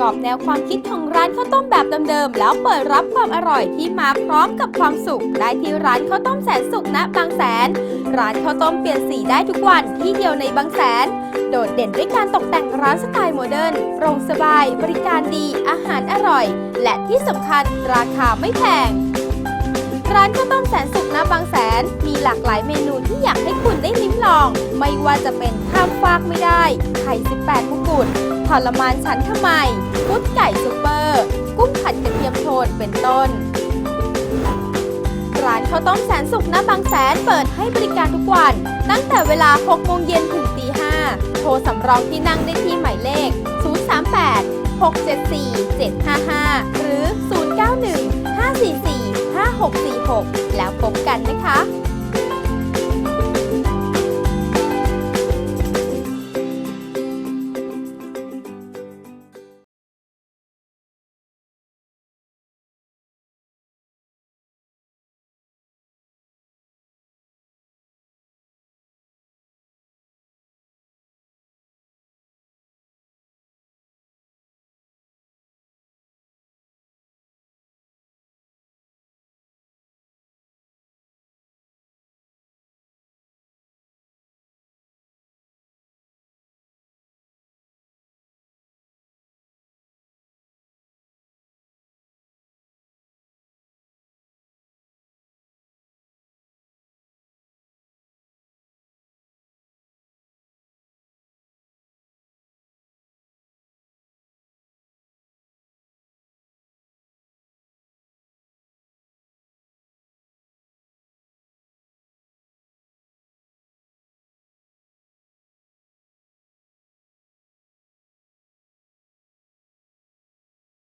กอบแนวความคิดของร้านข้าวต้มแบบเดิมๆ แล้วเปิดรับความอร่อยที่มาพร้อมกับความสุข ได้ที่ร้านข้าวต้มแสนสุขณบางแสน ร้านข้าวต้มเปลี่ยนสีได้ทุกวันที่เดียวในบางแสน โดดเด่นด้วยการตกแต่งร้านสไตล์โมเดิร์นโปร่งสบาย บริการดี อาหารอร่อย และที่สำคัญราคาไม่แพง ร้านข้าวต้มแสนสุขณบางแสนมี หลากหลายเมนูที่อยากให้คุณได้ลิ้มลอง ไม่ว่าจะเป็นข้ามฟากไม่ได้ ไข่ 18มงกุฎทรมานฉันทำไมกุ๊ดไก่ซุปเปอร์ กุ้งผัดกระเทียมโทนเป็นต้น ร้านข้าวต้มแสนสุขณบางแสนเปิดให้บริการทุกวัน ตั้งแต่เวลา 6 โมงเย็นถึงตี 5 โทรสำรองที่นั่งได้ที่หมายเลข 038 674 755 หรือ 091 544 5646 แล้วพบกันนะคะ